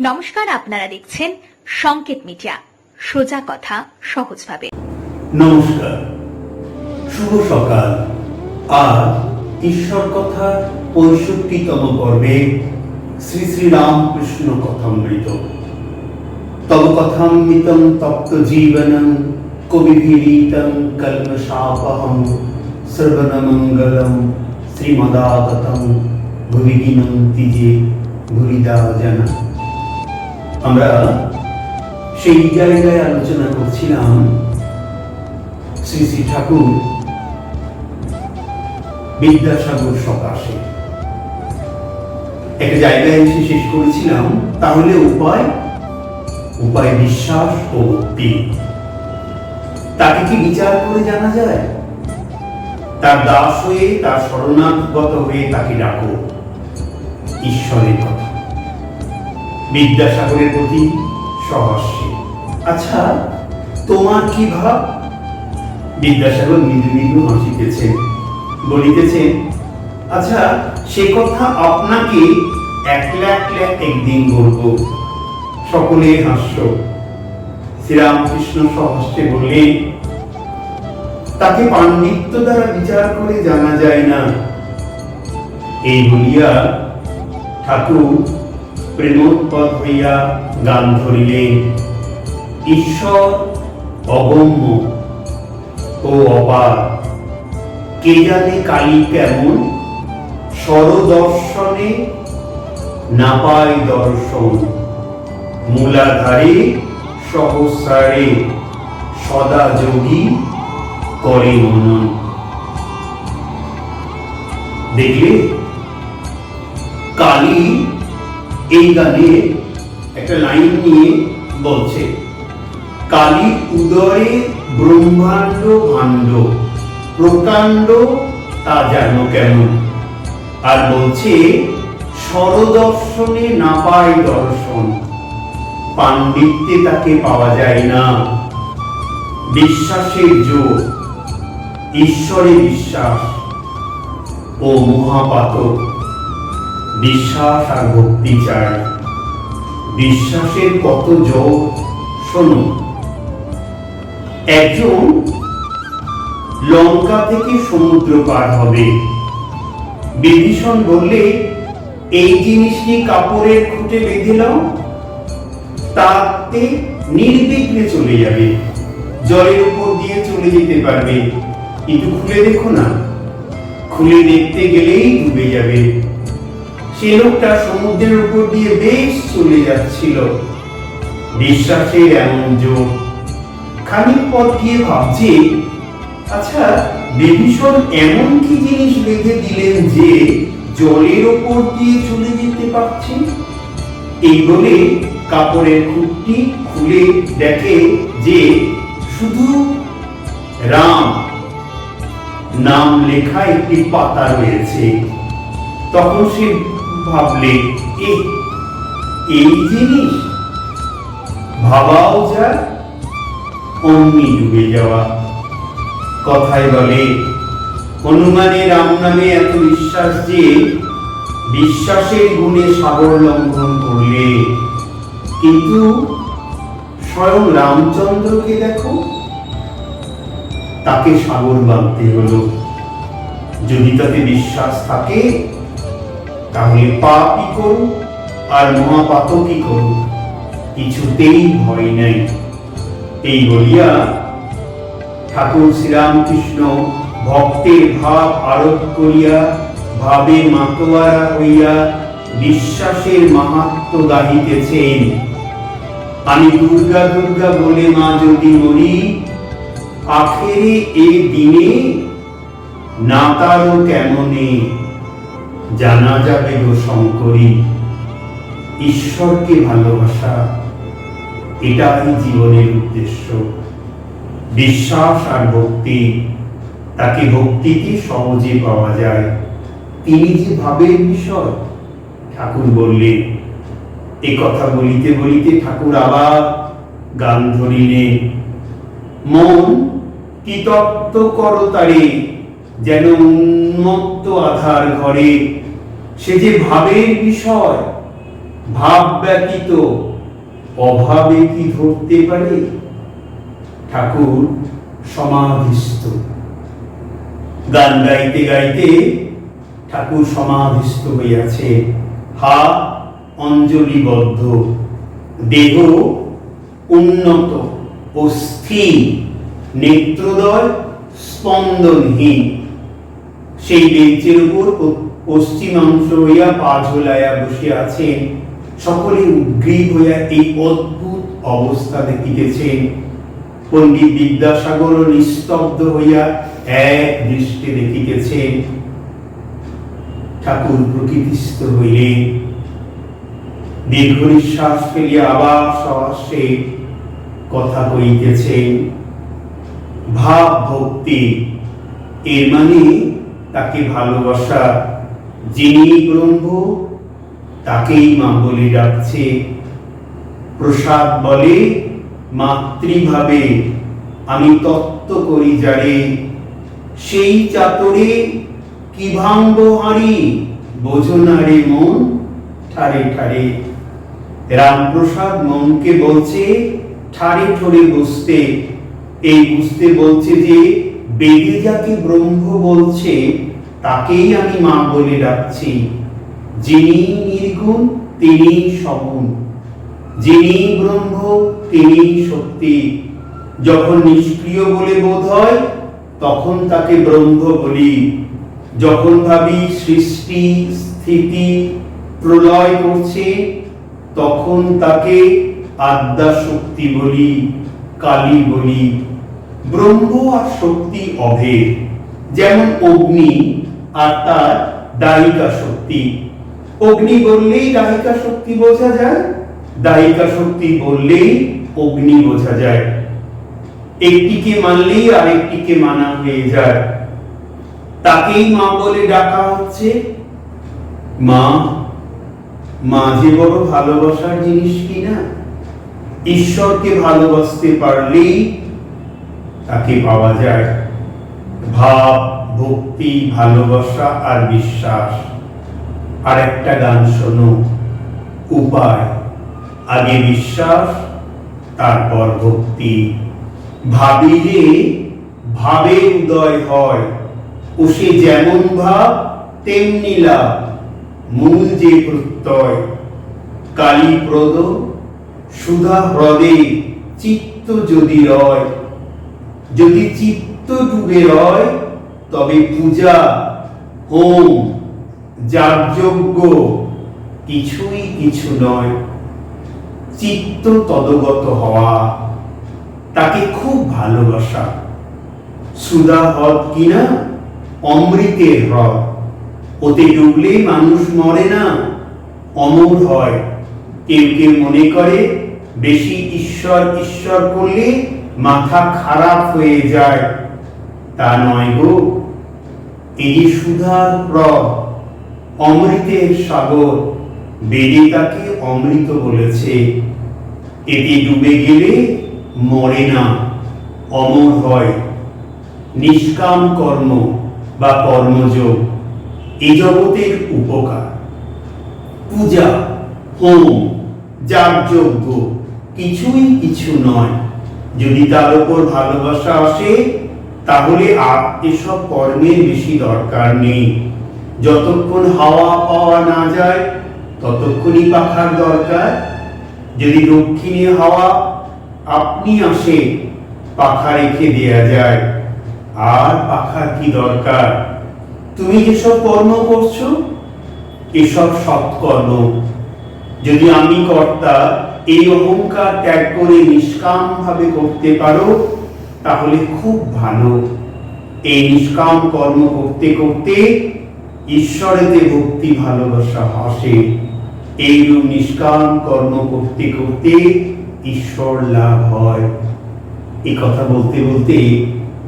নমস্কার, আপনারা দেখছেন সংকেত মিডিয়া। সোজা কথা, সহজভাবে। নমস্কার। শুভ সকাল। আজ ঈশ্বর কথা পঁয়ষট্টিতম পর্বে শ্রী শ্রী রামকৃষ্ণ কথামৃত। তব কথামৃতম তপ্ত জীবনম কবিভিরীতম কল্মশাপহম সর্বনমঙ্গলম শ্রীমদাগতম ভুবিগিনন্তি যে ভুরিদা জানা আমরা সেই জায়গায় আলোচনা করছিলাম শ্রী শ্রী ঠাকুর বিদ্যাসাগর সকাশে। একটা জায়গায় এসে শেষ করেছিলাম, তাহলে উপায় উপায় বিশ্বাস ও ভক্তি। তাকে কি বিচার করে জানা যায়? তার দাস হয়ে, তার শরণাগত হয়ে তাকে ডাকো। ঈশ্বরের কথা। বিদ্যাসাগরের প্রতি সহস্যে আচ্ছা তোমার কি ভাব? বিদ্যাসাগর মৃদু মৃদু হাসিতেছেন বলিতেছেন আচ্ছা সে কথা আপনাকে একলা একলা একদিন বলব। সকলে হাস্য। শ্রীরামকৃষ্ণ সহস্যে বললেন তাকে পাণ্ডিত্য দ্বারা বিচার করে জানা যায় না। এই বলিয়া ঠাকুর প্রেমোৎপদ হইয়া গান ধরিলেন ঈশ্বর অগম্য ও অপার। কে জানে কালী কেমন? স্বরদর্শনে না দর্শন। মূলাধারে সহস্রারে সদা যোগী করে মনন। দেখলে? কালী এই গানে একটা লাইন নিয়ে বলছে, কালী উদয়ে ব্রহ্মাণ্ড ভাণ্ড, প্রকাণ্ড তা যেন কেমন? আর বলছে স্বরদর্শনে না পায় দর্শন, পাণ্ডিত্যে তাকে পাওয়া যায় না। বিশ্বাসের জোর, ঈশ্বরে বিশ্বাস ও মহাপাতক। বিশ্বাস আর ভক্তি চাই। বিশ্বাসের কত যোগ, শোনো। একজন লঙ্কা থেকে সমুদ্র পার হবে। বিভীষণ বললে, এই জিনিসটি কাপড়ের খুঁটে বেঁধে নাও? তাতে নির্বিঘ্নে চলে যাবে। জলের উপর দিয়ে চলে যেতে পারবে। একটু খুলে দেখো না। খুলে দেখতে গেলেই ডুবে যাবে। সে লোকটা সমুদ্রের উপর দিয়ে বেশ চলে যাচ্ছিল। বিশ্বাসের এমন জোর খানিক পথ গিয়ে ভাবছে আচ্ছা বিভীষণ এমন কি জিনিস বেঁধে দিলেন যে জলের ওপর দিয়ে চলে যেতে পারছে? এই বলে কাপড়ের খুঁটটি খুলে দেখে যে শুধু রাম। নাম লেখা একটি পাতা রয়েছে। তখন সে ভাবলে, এ, এই জিনিস? ভাবাও যায়, অমনি ডুবে যাওয়া। কথায় বলে হনুমানে রাম নামে এত বিশ্বাস যে, বিশ্বাসের গুণে সাগর লঙ্ঘন করলে। কিন্তু স্বয়ং রামচন্দ্রকে দেখো, তাকে সাগর বাঁধতে হলো। যদি তাতে বিশ্বাস থাকে তাহলে পাপই করুন আর মহাপাতকই করুন কিছুতেই ভয় নাই। এই বলিয়া ঠাকুর শ্রীরামকৃষ্ণ ভক্তের ভাব আরোপ করিয়া, ভাবে মাতোয়ারা হইয়া বিশ্বাসের মাহাত্ম গাহিতেছেন। আমি দুর্গা দুর্গা বলে মা যদি মরি আখেরে এ দিনে না তারও কেমনে জানা যাবে গো শঙ্করী, ঈশ্বরকে ভালোবাসা, এটাই জীবনের উদ্দেশ্য। বিশ্বাস আর ভক্তি, তাকে ভক্তিতে সহজে পাওয়া যায়। তিনি যে ভাবের বিষয় ঠাকুর বললেন, এ কথা বলিতে বলিতে ঠাকুর আবার গান ধরিলেন, মন কি তত্ত্ব কর যেন উন্মত্ত আধার ঘরে সে যে ভাবের বিষয়, ভাব ব্যতীত, অভাবে কি ধরতে পারে? ঠাকুর সমাধিস্থ। গান গাইতে গাইতে ঠাকুর সমাধিস্থ হইয়াছে। হা অঞ্জলিবদ্ধ। দেহ উন্নত ও স্থির। নেত্রদয় স্পন্দনহীন। সেই বেঞ্চের উপর পশ্চিমাংশ হইয়া পা ঝোলাইয়া বসিয়া আছেন, সকলে উদ্গ্রীব হইয়া এই অদ্ভুত অবস্থা দেখিতেছেন পণ্ডিত বিদ্যাসাগর নিস্তব্ধ হইয়া এক দৃষ্টি দেখিতেছেন। ঠাকুর প্রকৃতিস্থ হইলেন। দীর্ঘ নিঃশ্বাস ফেলিয়া আবার সহস্রে কথা কইতেছেন ভাব ভক্তি এর মানে তাকে ভালোবাসা যিনি ব্রহ্ম তাকেই মা বলে ডাকছে। প্রসাদ বলে, মাতৃভাবে আমি তত্ত্ব করি যারে। সেই চাতরে কি ভাঙ্গ হারি বোঝো না রে মন, ঠারে ঠারে। রামপ্রসাদ মনকে বলছে, ঠারে ঠরে বসতে এই বুঝতে বলছে যে বেদে যাকে ব্রহ্ম বলছে তাকেই আমি মা বলে ডাকছি। যিনি নির্গুণ, তিনি সগুণ যিনি ব্রহ্ম, তিনি শক্তি যখন নিষ্ক্রিয় বলে বোধ হয়, তখন তাকে ব্রহ্ম বলি। যখন ভাবি সৃষ্টি, স্থিতি, প্রলয় করছে, তখন তাকে আদ্যা শক্তি বলি, কালী বলি। ব্রহ্ম আর শক্তি অভেদ। যেমন অগ্নি আর তার দায়িকা শক্তি। অগ্নি বললেই দায়িকা শক্তি বোঝা যায়, দায়িকা শক্তি বললেই অগ্নি বোঝা যায়। একটিকে মানলেই আরেকটিকে মানা হয়ে যায়। তাকেই মা বলে ডাকা হচ্ছে। মা মা যে বড় ভালোবাসার জিনিস কিনা, ঈশ্বরকে ভালোবাসতে পারলেই তাকে পাওয়া যায়। ভাব ভক্তি, ভালোবাসা আর বিশ্বাস। আর একটা গান শোনো। উপায়। আগে বিশ্বাস, তারপর ভক্তি। ভাবিলে ভাবে উদয় হয়। ও সে যেমন ভাব, তেমনি লাভ। মূল যে প্রত্যয়। কালীপ্রদ সুধা হ্রদে চিত্ত যদি রয়। যদি চিত্ত ডুবে রয় তবে পূজা, হোম, যাগযজ্ঞ কিছুই কিছু নয়। চিত্ত তদগত হওয়া, তাকে খুব ভালোবাসা। সুদা হ্রদ কিনা? অমৃতের হ্রদ ওতে ডুবলে মানুষ মরে না? অমর হয়। কেউ কেউ মনে করে, বেশি ঈশ্বর ঈশ্বর করলে মাথা খারাপ হয়ে যায়। তা নয় গো। যে সুধার হ্রদ অমৃতের সাগর। বেদে তাকে অমৃত বলেছে। এতে ডুবে গেলে মরে না, অমর হয়। নিষ্কাম কর্ম বা কর্মযোগ এই জগতের উপকার। পূজা, হোম, যাগযজ্ঞ, কিছুই কিছু নয়। যদি তার উপর ভালোবাসা আসে তাহলে আর এসব কর্মের বেশি দরকার নেই। যতক্ষণ হাওয়া পাওয়া না যায়, ততক্ষণই পাখার দরকার। যদি দক্ষিণে হাওয়া আপনি আসে, পাখা রেখে দেয়া যায়। আর পাখার কি দরকার? তুমি যেসব কর্ম করছ, এসব সৎকর্ম। যদি আমি কর্তা এই অহংকার ত্যাগ করে নিষ্কাম ভাবে করতে পারো তাহলে খুব ভালো। এই নিষ্কাম কর্ম করতে করতে ঈশ্বরেতে ভক্তি ভালোবাসা আসে। এইরূপ নিষ্কাম কর্ম করতে করতে ঈশ্বর লাভ হয়। এই কথা বলতে বলতে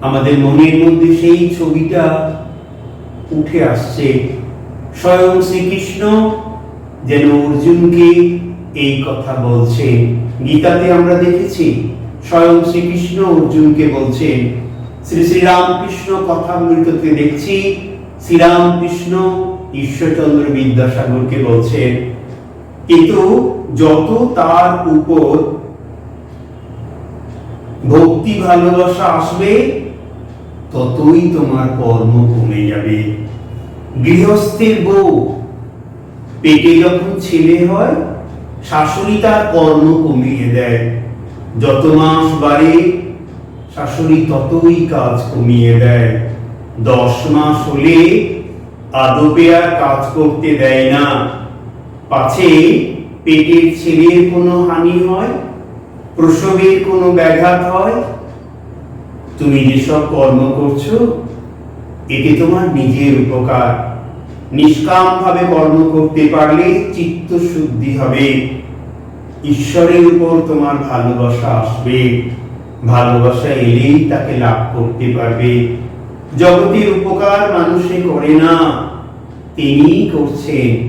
আমাদের মনের মধ্যে সেই ছবিটা উঠে আসছে। স্বয়ং শ্রীকৃষ্ণ যেন অর্জুনকে এই কথা বলছে। গীতাতে আমরা দেখেছি স্বয়ং শ্রীকৃষ্ণ অর্জুনকে বলছেন, শ্রী শ্রী রামকৃষ্ণ কথামৃততে দেখছি শ্রীরামকৃষ্ণ ঈশ্বরচন্দ্র বিদ্যাসাগরকে বলছেন, কিন্তু যত তার উপর ভক্তি ভালোবাসা আসবে, ততই তোমার কর্ম কমে যাবে। গৃহস্থের বউ, পেটে যখন ছেলে হয়, শাশুড়ি তার কর্ম কমিয়ে দেয়। যত মাস বাড়ে, শাশুড়ি ততই কাজ কমিয়ে দেয়। দশ মাস হলে আদপে আর কাজ করতে দেয় না। পাছে পেটের ছেলের কোনো হানি হয়? প্রসবের কোনো ব্যাঘাত হয়? তুমি যেসব কর্ম করছ, এতে তোমার নিজের উপকার। নিষ্কাম ভাবে কর্ম করতে পারলে চিত্ত শুদ্ধি হবে। ঈশ্বরের উপর তোমার ভালোবাসা আসবে। ভালোবাসা এলেই তাকে লাভ করতে পারবে। জগতের উপকার মানুষে করে না। তিনি করছেন,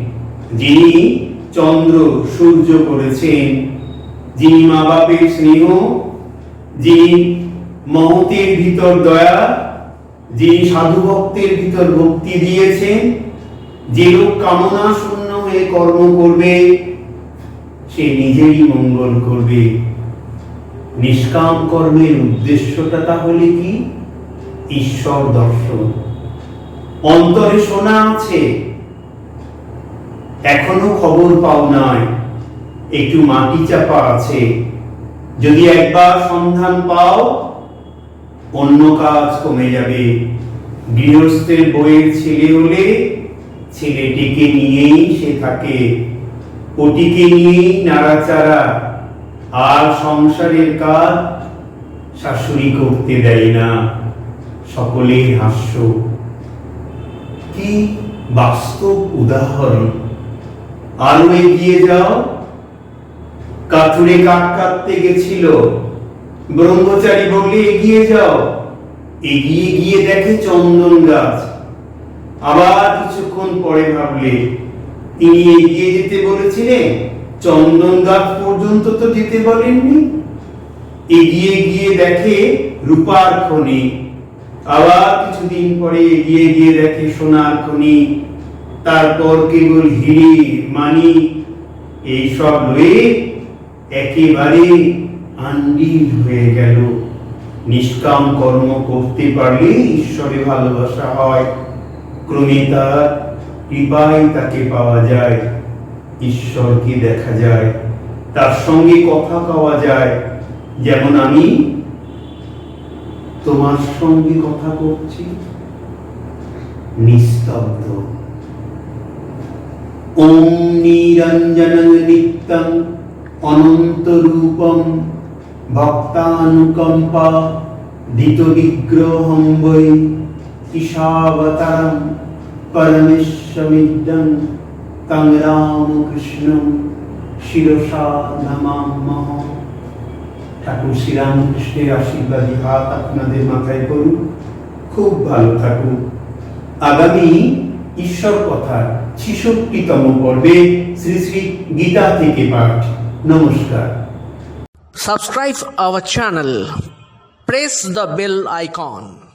যিনি চন্দ্র, সূর্য করেছেন, যিনি মা বাপের স্নেহ, যিনি মহতের ভিতর দয়া, যিনি সাধু ভক্তের ভিতর ভক্তি দিয়েছেন, যে লোক কামনা শূন্য হয়ে কর্ম করবে সে নিজেরই মঙ্গল করবে? নিষ্কাম কর্মের উদ্দেশ্যটা তাহলে কি? ঈশ্বর দর্শন। অন্তরে শোনা আছে। এখনও খবর পাও নাই। একটু মাটি চাপা আছে। যদি একবার সন্ধান পাও, অন্য কাজ কমে যাবে। গৃহস্থের বইয়ের ছেলে হলে ছেলেটিকে নিয়েই সে থাকে। ওটিকে নিয়েই নাড়াচাড়া। আর সংসারের কাজ শাশুড়ি করতে দেয় না। সকলের হাস্য। কি বাস্তব উদাহরণ। আরও এগিয়ে যাও। কাঠুরে কাঠ কাটতে গেছিল। ব্রহ্মচারী বললে, এগিয়ে যাও। এগিয়ে গিয়ে দেখে চন্দন গাছ। আবার কিছুক্ষণ পরে ভাবলে তিনি এগিয়ে যেতে বলেছিলেন চন্দন গাছ পর্যন্ত তো যেতে বলেননি। এগিয়ে গিয়ে দেখে রূপার খনি। আবার কিছুদিন পরে এগিয়ে গিয়ে দেখে সোনার খনি। তারপর কেবল হিরে, মানি, এইসব লয়ে একেবারে আন্ডিল হয়ে গেল। নিষ্কাম কর্ম করতে পারলে ঈশ্বরে ভালোবাসা হয়। ক্রমে তার কৃপায় তাকে পাওয়া যায় ঈশ্বরকে দেখা যায়? তার সঙ্গে কথা পাওয়া যায়, যেমন আমি তোমার সঙ্গে কথা করছি নিস্তব্ধ। ওম নিরঞ্জনং নিত্যং অনন্ত রূপম ভক্তানুকম্পা দিত বিগ্রহম বৈ ঈশাবতারম পরমেশ্বমিদ্যং তং রামকৃষ্ণম শিরসা নমামহ ঠাকুর শ্রীরামকৃষ্ণের আশীর্বাদী হাত আপনাদের মাথায় করুন। খুব ভালো থাকুন। আগামী ঈশ্বর কথা ছিষট্টিতম পর্বে শ্রী শ্রী গীতা থেকে পাঠ। নমস্কার। Subscribe our channel. Press the bell icon.